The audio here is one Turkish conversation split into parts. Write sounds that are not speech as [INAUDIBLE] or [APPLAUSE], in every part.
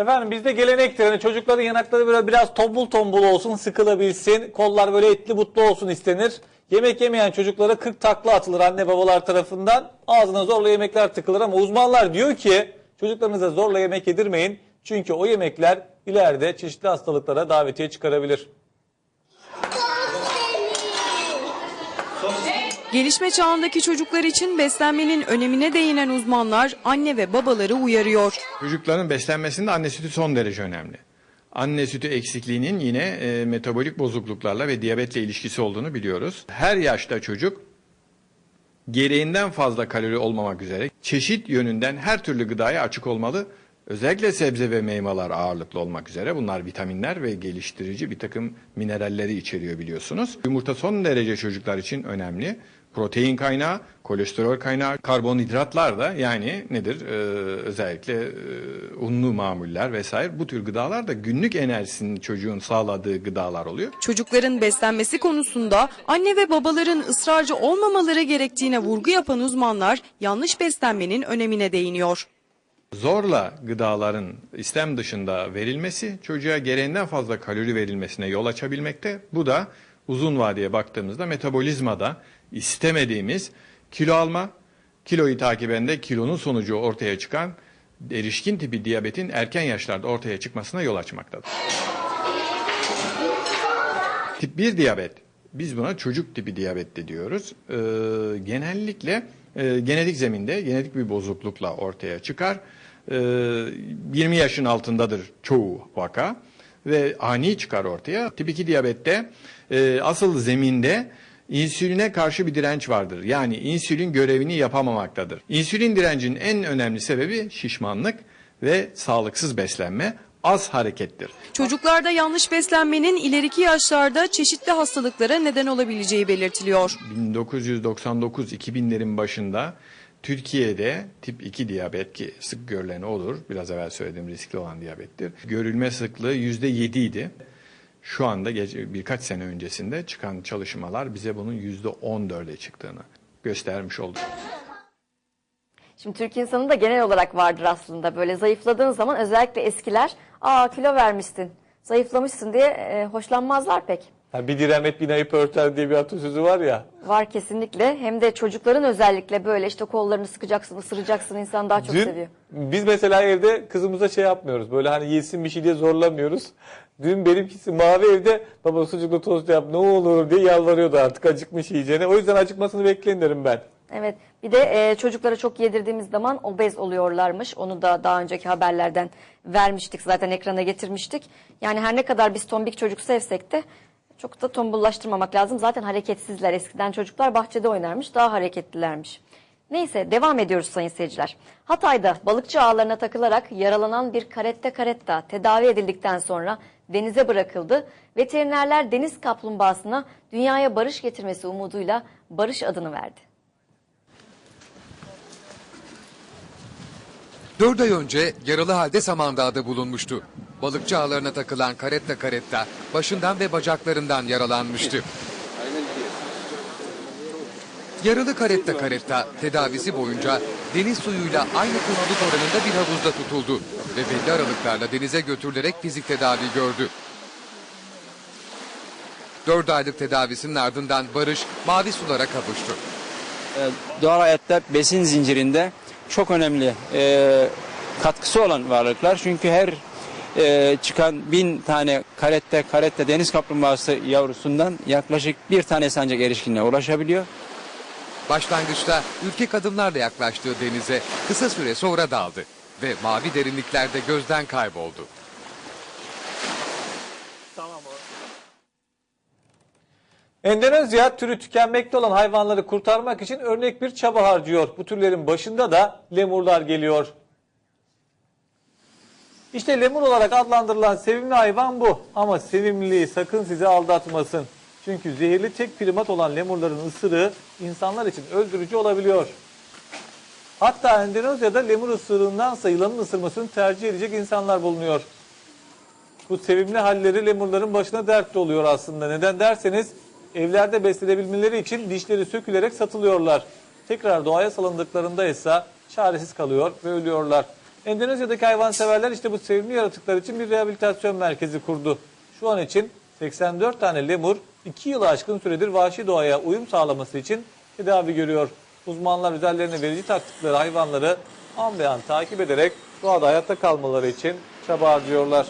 Efendim bizde gelenektir. Hani çocukların yanakları böyle biraz tombul tombul olsun, sıkılabilsin. Kollar böyle etli butlu olsun istenir. Yemek yemeyen çocuklara 40 takla atılır anne babalar tarafından. Ağzına zorla yemekler tıkılır ama uzmanlar diyor ki çocuklarınıza zorla yemek yedirmeyin. Çünkü o yemekler ileride çeşitli hastalıklara davetiye çıkarabilir. Gelişme çağındaki çocuklar için beslenmenin önemine değinen uzmanlar anne ve babaları uyarıyor. Çocukların beslenmesinde anne sütü son derece önemli. Anne sütü eksikliğinin yine e, metabolik bozukluklarla ve diyabetle ilişkisi olduğunu biliyoruz. Her yaşta çocuk gereğinden fazla kalori olmamak üzere çeşit yönünden her türlü gıdaya açık olmalı. Özellikle sebze ve meyveler ağırlıklı olmak üzere bunlar vitaminler ve geliştirici bir takım mineralleri içeriyor biliyorsunuz. Yumurta son derece çocuklar için önemli. Protein kaynağı, kolesterol kaynağı, karbonhidratlar da yani nedir? Ee, özellikle e, unlu mamuller vesaire bu tür gıdalar da günlük enerjisini çocuğun sağladığı gıdalar oluyor. Çocukların beslenmesi konusunda anne ve babaların ısrarcı olmamaları gerektiğine vurgu yapan uzmanlar yanlış beslenmenin önemine değiniyor. Zorla gıdaların istem dışında verilmesi çocuğa gereğinden fazla kalori verilmesine yol açabilmekte. Bu da uzun vadeye baktığımızda metabolizmada istemediğimiz kilo alma, kiloyu takiben de kilonun sonucu ortaya çıkan erişkin tipi diyabetin erken yaşlarda ortaya çıkmasına yol açmaktadır. Tip 1 diyabet. Biz buna çocuk tipi diyabet de diyoruz. Ee, genellikle e, genetik zeminde genetik bir bozuklukla ortaya çıkar. Ee, 20 yaşın altındadır çoğu vaka ve ani çıkar ortaya. Tip 2 diyabette e, asıl zeminde insüline karşı bir direnç vardır. Yani insülin görevini yapamamaktadır. İnsülin direncinin en önemli sebebi şişmanlık ve sağlıksız beslenme, az harekettir. Çocuklarda yanlış beslenmenin ileriki yaşlarda çeşitli hastalıklara neden olabileceği belirtiliyor. 1999-2000'lerin başında Türkiye'de tip 2 diyabet ki sık görülen olur. Biraz evvel söylediğim riskli olan diyabettir. Görülme sıklığı %7 idi. Şu anda birkaç sene öncesinde çıkan çalışmalar bize bunun %14'e çıktığını göstermiş oldu. Şimdi Türk insanı da genel olarak vardır aslında. Böyle zayıfladığın zaman özellikle eskiler aa kilo vermişsin, zayıflamışsın diye e, hoşlanmazlar pek. Ha, bir diremet bin ayıp örter diye bir atasözü var ya. Var kesinlikle. Hem de çocukların özellikle böyle işte kollarını sıkacaksın, ısıracaksın insan daha çok Dün seviyor. biz mesela evde kızımıza şey yapmıyoruz. Böyle hani yesin bir şey diye zorlamıyoruz. Dün benimkisi mavi evde baba sucuklu tost yap ne olur diye yalvarıyordu artık acıkmış yiyeceğine. O yüzden acıkmasını bekleyin ben. Evet. Bir de e, çocuklara çok yedirdiğimiz zaman obez oluyorlarmış. Onu da daha önceki haberlerden vermiştik zaten ekrana getirmiştik. Yani her ne kadar biz tombik çocuk sevsek de çok da tombullaştırmamak lazım. Zaten hareketsizler. Eskiden çocuklar bahçede oynarmış, daha hareketlilermiş. Neyse devam ediyoruz sayın seyirciler. Hatay'da balıkçı ağlarına takılarak yaralanan bir karette karetta tedavi edildikten sonra denize bırakıldı. Veterinerler deniz kaplumbağasına dünyaya barış getirmesi umuduyla barış adını verdi. 4 ay önce yaralı halde Samandağ'da bulunmuştu. Balıkçı ağlarına takılan karetta karetta başından ve bacaklarından yaralanmıştı. Yaralı karetta karetta tedavisi boyunca deniz suyuyla aynı kumalık oranında bir havuzda tutuldu ve belli aralıklarla denize götürülerek fizik tedavi gördü. 4 aylık tedavisinin ardından Barış mavi sulara kavuştu. e, doğal hayatta besin zincirinde çok önemli e, katkısı olan varlıklar. Çünkü her e, çıkan bin tane karette karette deniz kaplumbağası yavrusundan yaklaşık bir tanesi ancak erişkinliğe ulaşabiliyor. Başlangıçta ürkek adımlarla yaklaştığı denize kısa süre sonra daldı ve mavi derinliklerde gözden kayboldu. Endonezya türü tükenmekte olan hayvanları kurtarmak için örnek bir çaba harcıyor. Bu türlerin başında da lemurlar geliyor. İşte lemur olarak adlandırılan sevimli hayvan bu. Ama sevimliliği sakın sizi aldatmasın. Çünkü zehirli tek primat olan lemurların ısırığı insanlar için öldürücü olabiliyor. Hatta Endonezya'da lemur ısırığındansa yılanın ısırmasını tercih edecek insanlar bulunuyor. Bu sevimli halleri lemurların başına dert oluyor aslında. Neden derseniz evlerde beslenebilmeleri için dişleri sökülerek satılıyorlar. Tekrar doğaya salındıklarında ise çaresiz kalıyor ve ölüyorlar. Endonezya'daki hayvanseverler işte bu sevimli yaratıklar için bir rehabilitasyon merkezi kurdu. Şu an için 84 tane lemur 2 yılı aşkın süredir vahşi doğaya uyum sağlaması için tedavi görüyor. Uzmanlar üzerlerine verici taktıkları hayvanları an be an takip ederek doğada hayatta kalmaları için çaba harcıyorlar.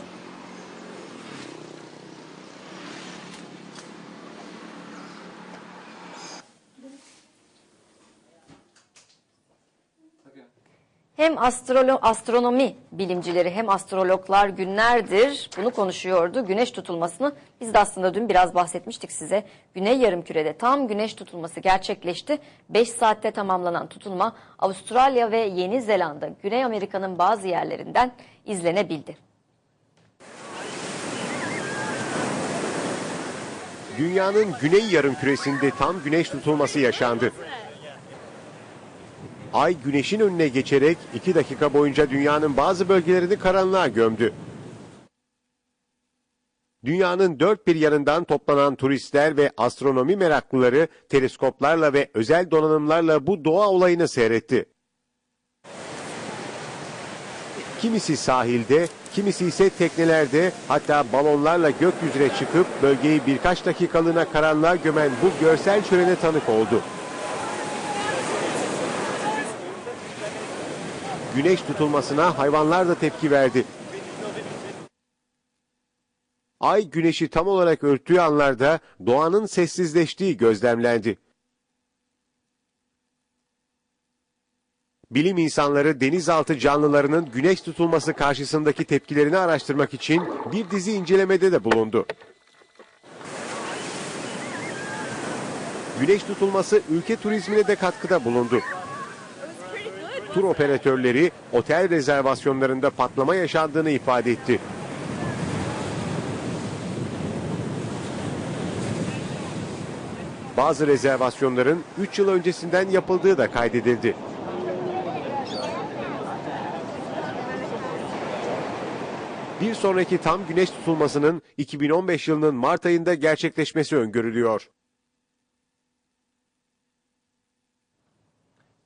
Hem astrolo astronomi bilimcileri hem astrologlar günlerdir bunu konuşuyordu. Güneş tutulmasını biz de aslında dün biraz bahsetmiştik size. Güney yarımkürede tam güneş tutulması gerçekleşti. 5 saatte tamamlanan tutulma Avustralya ve Yeni Zelanda, Güney Amerika'nın bazı yerlerinden izlenebildi. Dünyanın güney yarımküresinde tam güneş tutulması yaşandı. Ay güneşin önüne geçerek 2 dakika boyunca dünyanın bazı bölgelerini karanlığa gömdü. Dünyanın dört bir yanından toplanan turistler ve astronomi meraklıları teleskoplarla ve özel donanımlarla bu doğa olayını seyretti. Kimisi sahilde, kimisi ise teknelerde hatta balonlarla gökyüzüne çıkıp bölgeyi birkaç dakikalığına karanlığa gömen bu görsel şölene tanık oldu. Güneş tutulmasına hayvanlar da tepki verdi. Ay güneşi tam olarak örttüğü anlarda doğanın sessizleştiği gözlemlendi. Bilim insanları denizaltı canlılarının güneş tutulması karşısındaki tepkilerini araştırmak için bir dizi incelemede de bulundu. Güneş tutulması ülke turizmine de katkıda bulundu. Tur operatörleri otel rezervasyonlarında patlama yaşandığını ifade etti. Bazı rezervasyonların 3 yıl öncesinden yapıldığı da kaydedildi. Bir sonraki tam güneş tutulmasının 2015 yılının Mart ayında gerçekleşmesi öngörülüyor.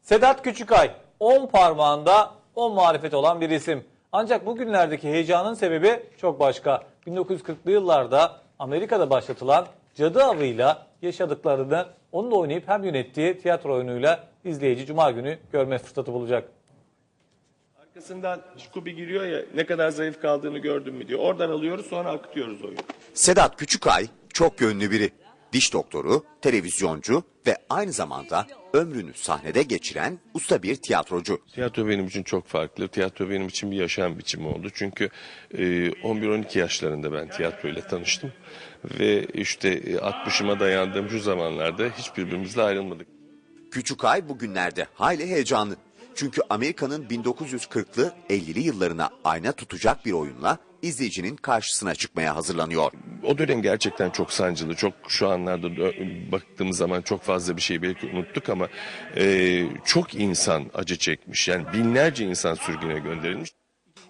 Sedat Küçükay 10 parmağında 10 marifet olan bir isim. Ancak bugünlerdeki heyecanın sebebi çok başka. 1940'lı yıllarda Amerika'da başlatılan cadı avıyla yaşadıklarını onunla oynayıp hem yönettiği tiyatro oyunuyla izleyici cuma günü görme fırsatı bulacak. Arkasından Scooby giriyor ya ne kadar zayıf kaldığını gördün mü diyor. Oradan alıyoruz sonra akıtıyoruz oyunu. Sedat Küçükay çok yönlü biri. Diş doktoru, televizyoncu ve aynı zamanda ömrünü sahnede geçiren usta bir tiyatrocu. Tiyatro benim için çok farklı. Tiyatro benim için bir yaşam biçimi oldu. Çünkü e, 11-12 yaşlarında ben tiyatro ile tanıştım. Ve işte e, 60'ıma dayandığım şu zamanlarda hiç birbirimizle ayrılmadık. Küçükay bugünlerde hayli heyecanlı. Çünkü Amerika'nın 1940'lı 50'li yıllarına ayna tutacak bir oyunla izleyicinin karşısına çıkmaya hazırlanıyor. O dönem gerçekten çok sancılı. Çok şu anlarda baktığımız zaman çok fazla bir şey belki unuttuk ama e, çok insan acı çekmiş. Yani binlerce insan sürgüne gönderilmiş.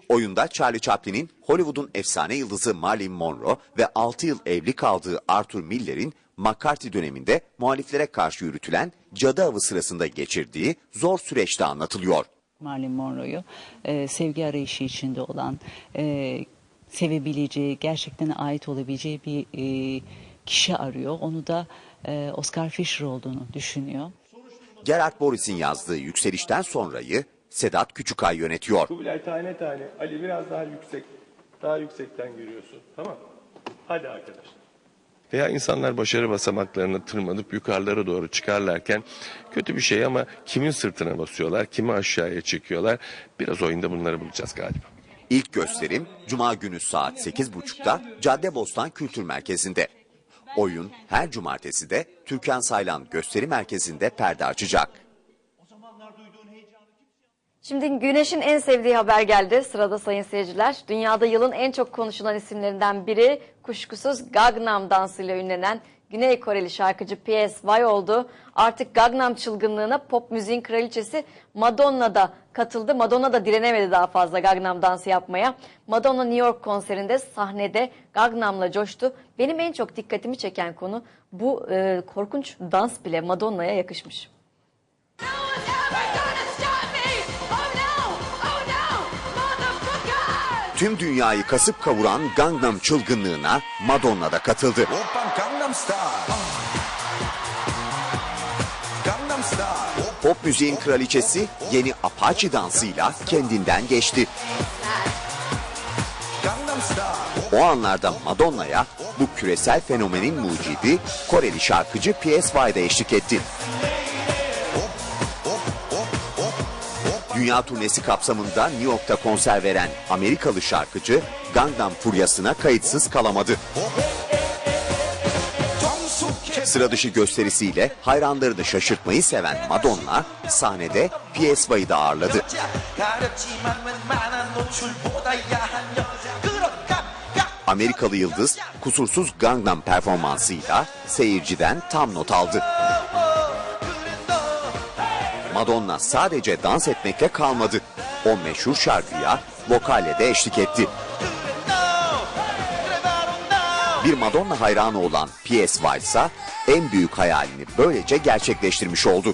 Oyunda Charlie Chaplin'in Hollywood'un efsane yıldızı Marilyn Monroe ve 6 yıl evli kaldığı Arthur Miller'in McCarthy döneminde muhaliflere karşı yürütülen cadı avı sırasında geçirdiği zor süreçte anlatılıyor. Marilyn Monroe'yu e, sevgi arayışı içinde olan, e, sevebileceği, gerçekten ait olabileceği bir e, kişi arıyor. Onu da e, Oscar Fisher olduğunu düşünüyor. Gerard Boris'in yazdığı Yükselişten sonrayı Sedat Küçükay yönetiyor. Kubilay tane tane. Ali biraz daha yüksek. Daha yüksekten görüyorsun. Tamam. Hadi arkadaşlar. Veya insanlar başarı basamaklarına tırmanıp yukarılara doğru çıkarlarken kötü bir şey ama kimin sırtına basıyorlar, kimi aşağıya çekiyorlar. Biraz oyunda bunları bulacağız galiba. İlk gösterim Cuma günü saat 8.30'da Caddebostan Kültür Merkezi'nde. Oyun her cumartesi de Türkan Saylan Gösteri Merkezi'nde perde açacak. Şimdi Güneş'in en sevdiği haber geldi. Sırada sayın seyirciler. Dünyada yılın en çok konuşulan isimlerinden biri kuşkusuz Gangnam dansıyla ünlenen Güney Koreli şarkıcı PSY oldu. Artık Gangnam çılgınlığına pop müziğin kraliçesi Madonna da katıldı. Madonna da direnemedi daha fazla Gangnam dansı yapmaya. Madonna New York konserinde sahnede Gangnam'la coştu. Benim en çok dikkatimi çeken konu bu e, korkunç dans bile Madonna'ya yakışmış. Tüm dünyayı kasıp kavuran Gangnam çılgınlığına Madonna da katıldı. Pop müziğin kraliçesi yeni Apache dansıyla kendinden geçti. O anlarda Madonna'ya bu küresel fenomenin mucidi Koreli şarkıcı PSY de eşlik etti. Dünya turnesi kapsamında New York'ta konser veren Amerikalı şarkıcı Gangnam furyasına kayıtsız kalamadı. Sıra dışı gösterisiyle hayranlarını şaşırtmayı seven Madonna sahnede PSY'ı da ağırladı. Amerikalı yıldız kusursuz Gangnam performansıyla seyirciden tam not aldı. Madonna sadece dans etmekle kalmadı. O meşhur şarkıya vokalle de eşlik etti. Bir Madonna hayranı olan P.S. ise en büyük hayalini böylece gerçekleştirmiş oldu.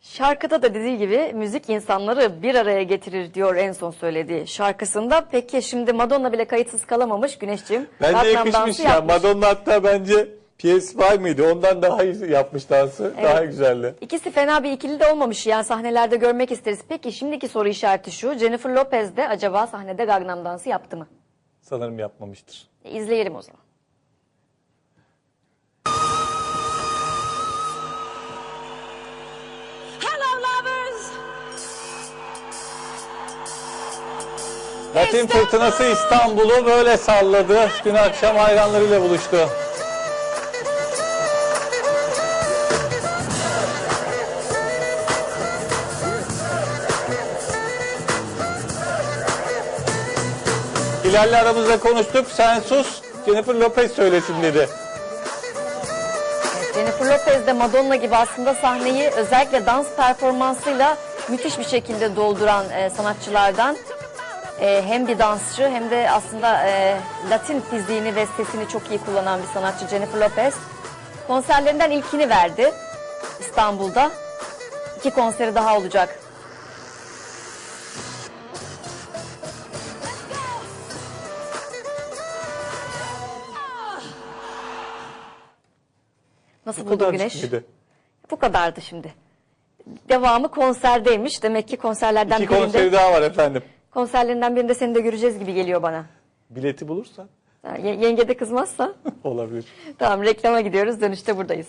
Şarkıda da dediği gibi müzik insanları bir araya getirir diyor en son söylediği şarkısında. Peki şimdi Madonna bile kayıtsız kalamamış Güneşciğim. Bence yakışmış ya. yapmış. Madonna hatta bence PS5 mıydı? Ondan daha iyi yapmış dansı. Daha güzeldi. İkisi fena bir ikili de olmamış yani sahnelerde görmek isteriz. Peki şimdiki soru işareti şu. Jennifer Lopez de acaba sahnede Gangnam dansı yaptı mı? Sanırım yapmamıştır. E, İzleyelim o zaman. Latin fırtınası İstanbul'u böyle salladı. Dün akşam hayranlarıyla buluştu. Hilal'le aramızda konuştuk. Sen sus, Jennifer Lopez söylesin dedi. Jennifer Lopez de Madonna gibi aslında sahneyi özellikle dans performansıyla müthiş bir şekilde dolduran e, sanatçılardan. E, hem bir dansçı hem de aslında e, Latin fiziğini ve sesini çok iyi kullanan bir sanatçı Jennifer Lopez. Konserlerinden ilkini verdi İstanbul'da. İki konseri daha olacak. Nasıl Bu kadar Güneş? mıydı? Bu kadardı şimdi. Devamı konserdeymiş. Demek ki konserlerden İki birinde konseri daha var efendim. konserlerinden birinde seni de göreceğiz gibi geliyor bana. Bileti bulursan Ha, ye- Yenge de kızmazsa. [LAUGHS] olabilir. tamam reklama gidiyoruz. Dönüşte buradayız.